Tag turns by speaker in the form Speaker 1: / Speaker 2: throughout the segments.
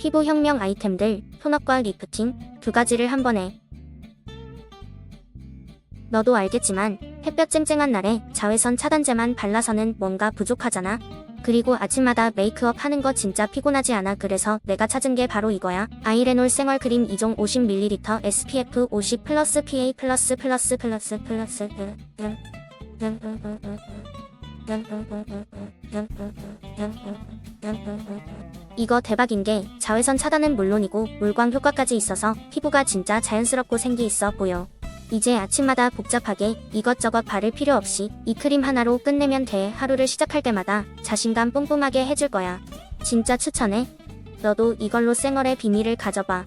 Speaker 1: 피부 혁명 아이템들, 톤업과 리프팅 두 가지를 한 번에. 너도 알겠지만 햇볕 쨍쨍한 날에 자외선 차단제만 발라서는 뭔가 부족하잖아. 그리고 아침마다 메이크업 하는 거 진짜 피곤하지 않아. 그래서 내가 찾은 게 바로 이거야. 아이레놀 생얼 크림 2종 50ml SPF 50 플러스 PA 플러스 플러스 플러스 플러스 이거 대박인 게 자외선 차단은 물론이고 물광 효과까지 있어서 피부가 진짜 자연스럽고 생기 있어 보여. 이제 아침마다 복잡하게 이것저것 바를 필요 없이 이 크림 하나로 끝내면 돼. 하루를 시작할 때마다 자신감 뿜뿜하게 해줄 거야. 진짜 추천해. 너도 이걸로 쌩얼의 비밀을 가져봐.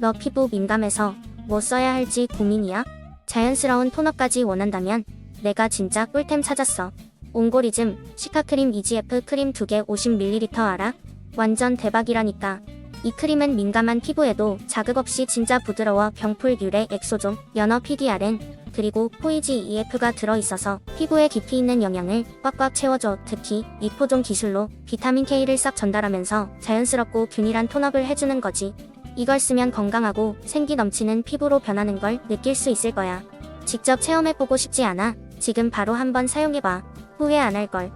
Speaker 1: 너 피부 민감해서 뭐 써야 할지 고민이야? 자연스러운 톤업까지 원한다면 내가 진짜 꿀템 찾았어. 옹고리즘 시카크림 EGF 크림 2개 50ml 알아? 완전 대박이라니까. 이 크림은 민감한 피부에도 자극 없이 진짜 부드러워 병풀 뷰레 엑소존, 연어 PDRN, 그리고 포이지 EF가 들어있어서 피부에 깊이 있는 영양을 꽉꽉 채워줘. 특히 리포존 기술로 비타민 K를 싹 전달하면서 자연스럽고 균일한 톤업을 해주는 거지. 이걸 쓰면 건강하고 생기 넘치는 피부로 변하는 걸 느낄 수 있을 거야. 직접 체험해보고 싶지 않아? 지금 바로 한번 사용해봐. 후회 안 할걸.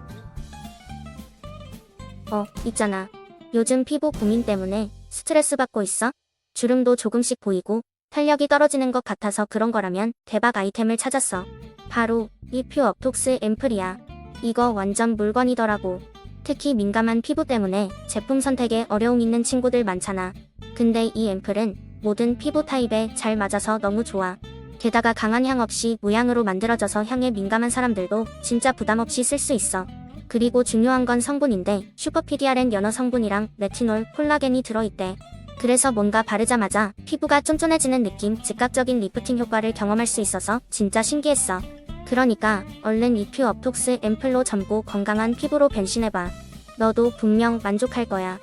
Speaker 1: 어, 있잖아. 요즘 피부 고민 때문에 스트레스 받고 있어? 주름도 조금씩 보이고 탄력이 떨어지는 것 같아서 그런 거라면 대박 아이템을 찾았어. 바로 이퓨 업톡스 앰플이야. 이거 완전 물건이더라고. 특히 민감한 피부 때문에 제품 선택에 어려움 있는 친구들 많잖아. 근데 이 앰플은 모든 피부 타입에 잘 맞아서 너무 좋아. 게다가 강한 향 없이 무향으로 만들어져서 향에 민감한 사람들도 진짜 부담 없이 쓸 수 있어. 그리고 중요한 건 성분인데 슈퍼피디아렌 연어 성분이랑 레티놀, 콜라겐이 들어있대. 그래서 뭔가 바르자마자 피부가 쫀쫀해지는 느낌, 즉각적인 리프팅 효과를 경험할 수 있어서 진짜 신기했어. 그러니까 얼른 이퓨 업톡스 앰플로 젊고 건강한 피부로 변신해봐. 너도 분명 만족할 거야.